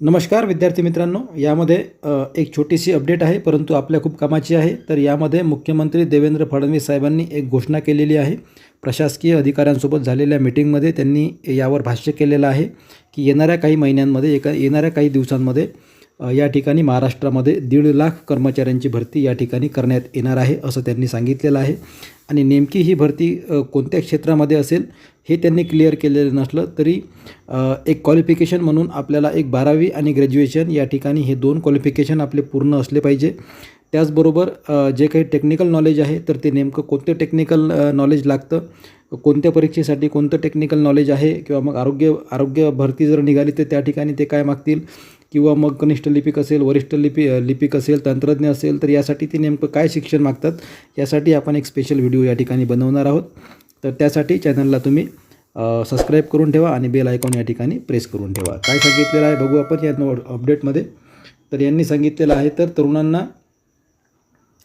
नमस्कार विद्यार्थी मित्रांनो. यामध्ये एक छोटीशी अपडेट आहे परंतु आपल्या खूप कामाची आहे. तर यामध्ये मुख्यमंत्री देवेंद्र फडणवीस साहेबांनी एक घोषणा केलेली आहे. प्रशासकीय अधिकाऱ्यांसोबत झालेल्या मिटिंगमध्ये त्यांनी यावर भाष्य केलेलं आहे की येणाऱ्या काही महिन्यांमध्ये एका येणाऱ्या काही दिवसांमध्ये या ठिकाणी महाराष्ट्रामध्ये दीड लाख कर्मचाऱ्यांची भरती या ठिकाणी करण्यात येणार आहे असं त्यांनी सांगितलेलं आहे. आणि नेमकी ही भरती कोणत्या क्षेत्रामध्ये असेल हे त्यांनी क्लिअर केलेलं नसलं तरी एक क्वालिफिकेशन म्हणून आपल्याला एक बारावी आणि ग्रॅज्युएशन या ठिकाणी हे दोन क्वालिफिकेशन आपले पूर्ण असले पाहिजे. त्याचबरोबर जे काही टेक्निकल नॉलेज आहे तर ते नेमकं कोणतं टेक्निकल नॉलेज लागतं? कोणत्या परीक्षेसाठी कोणतं टेक्निकल नॉलेज आहे? किंवा मग आरोग्य आरोग्य भरती जर निघाली तर त्या ठिकाणी ते काय मागतील? किंवा मग कनिष्ठ लिपिक असेल वरिष्ठ लिपी लिपिक असेल तंत्रज्ञ असेल तर यासाठी ते नेमकं काय शिक्षण मागतात? यासाठी आपण एक स्पेशल व्हिडिओ या ठिकाणी बनवणार आहोत. तर त्यासाठी चॅनलला तुम्ही सबस्क्राईब करून ठेवा आणि बेल आयकॉन या ठिकाणी प्रेस करून ठेवा. काय सांगितलेलं आहे बघू आपण या अपडेटमध्ये तर यांनी सांगितलेलं आहे तर तरुणांना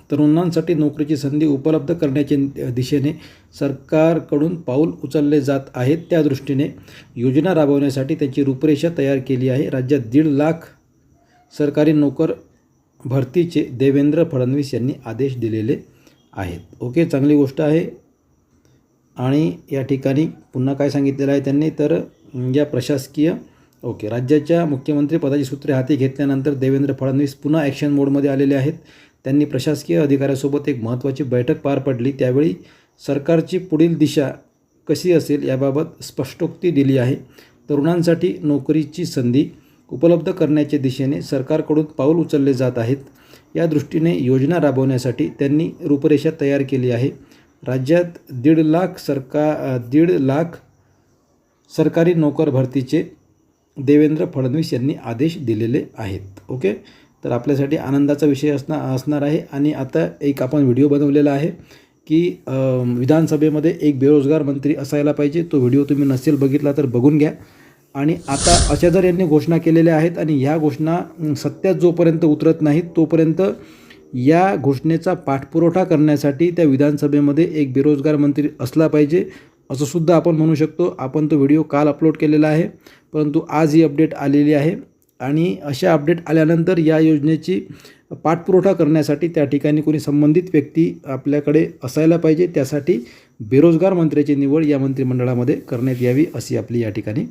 तरुणांसाठी नोकरीची संधी उपलब्ध करण्याच्या दिशेने सरकारकडून पाऊल उचलले जात आहेत. त्या दृष्टीने योजना राबवण्यासाठी त्यांची रूपरेषा तयार केली आहे. राज्यात दीड लाख सरकारी नोकर भरतीचे देवेंद्र फडणवीस यांनी आदेश दिलेले आहेत. ओके चांगली गोष्ट आहे. आणि या ठिकाणी पुन्हा काय सांगितलेलं आहे त्यांनी? तर या प्रशासकीय ओके राज्याच्या मुख्यमंत्री पदाची सूत्रे हाती घेतल्यानंतर देवेंद्र फडणवीस पुन्हा ॲक्शन मोडमध्ये आलेले आहेत. त्यांनी प्रशासकीय अधिकाऱ्यासोबत एक महत्त्वाची बैठक पार पडली. त्यावेळी सरकारची पुढील दिशा कशी असेल याबाबत स्पष्टोक्ती दिली आहे. तरुणांसाठी नोकरीची संधी उपलब्ध करण्याच्या दिशेने सरकारकडून पाऊल उचलले जात आहेत. या दृष्टीने योजना राबवण्यासाठी त्यांनी रूपरेषा तयार केली आहे. राज्यात दीड लाख सरकार दीड लाख सरकारी नोकर भरतीचे देवेंद्र फडणवीस यांनी आदेश दिलेले आहेत. ओके? तर आपल्यासाठी आनंदाचा विषय असणार असणार आहे. आणि आता एक आपण व्हिडिओ बनवलेला आहे की विधानसभेमध्ये एक बेरोजगार मंत्री असायला पाहिजे. तो व्हिडिओ तुम्ही नसेल बघितला तर बघून घ्या. आणि आता अशा जर यांनी घोषणा केलेल्या आहेत आणि ह्या घोषणा सत्यात जोपर्यंत उतरत नाहीत तोपर्यंत या घोषणेचा पाठपुरवठा करण्यासाठी त्या विधानसभेमध्ये एक बेरोजगार मंत्री असला पाहिजे असं सुद्धा आपण म्हणू शकतो. आपण तो व्हिडिओ काल अपलोड केलेला आहे. परंतु आज ही अपडेट आलेली आहे. आणि अशा अपडेट आल्यानंतर या योजनेची पाठपुरवठा करण्यासाठी त्या ठिकाणी कोणी संबंधित व्यक्ती आपल्याकडे असायला पाहिजे त्यासाठी बेरोजगार मंत्र्याची निवड या मंत्रिमंडळामध्ये करण्यात यावी अशी आपली या ठिकाणी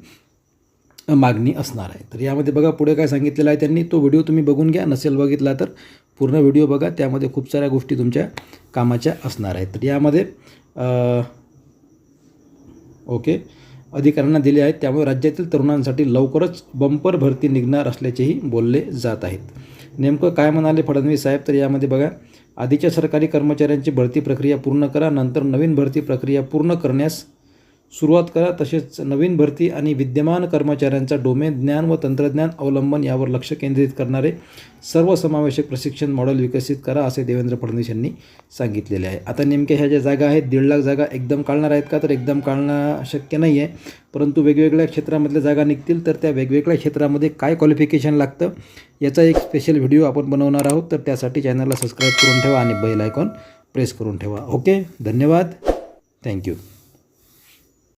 मागणी असणार आहे. तर यामध्ये बघा पुढे काय सांगितलेलं आहे त्यांनी तो व्हिडिओ तुम्ही बघून घ्या नसेल बघितला तर पूर्ण व्हिडिओ बघा त्यामध्ये खूप साऱ्या गोष्टी तुमच्या कामाच्या असणार आहेत. तर यामध्ये ओके. अधिकाऱ्यांना दिले आहेत. त्यामुळे राज्यातील तरुणांसाठी लवकरच बंपर भरती निघणार असल्याचेही बोलले जात आहेत. नेमकं काय म्हणाले फडणवीस साहेब? तर यामध्ये बघा आधीच्या सरकारी कर्मचाऱ्यांची भरती प्रक्रिया पूर्ण करा नंतर नवीन भरती प्रक्रिया पूर्ण करण्यास सुरुवात करा तसेच नवीन भरती आणि विद्यमान कर्मचाऱ्यांचा डोमेन ज्ञान व तंत्रज्ञान अवलंबन यावर लक्ष केंद्रित करणारे सर्वसमावेशक प्रशिक्षण मॉडेल विकसित करा असे देवेंद्र फडणवीस यांनी सांगितलेले आहे. आता नेमक्या ह्या ज्या जागा आहेत दीड लाख जागा एकदम काढणार आहेत का? तर एकदम काढणं शक्य नाही आहे परंतु वेगवेगळ्या क्षेत्रामधल्या जागा निघतील तर त्या वेगवेगळ्या क्षेत्रामध्ये काय क्वालिफिकेशन लागतं याचा एक स्पेशल व्हिडिओ आपण बनवणार आहोत. तर त्यासाठी चॅनलला सबस्क्राईब करून ठेवा आणि बेल आयकॉन प्रेस करून ठेवा. ओके धन्यवाद. थँक्यू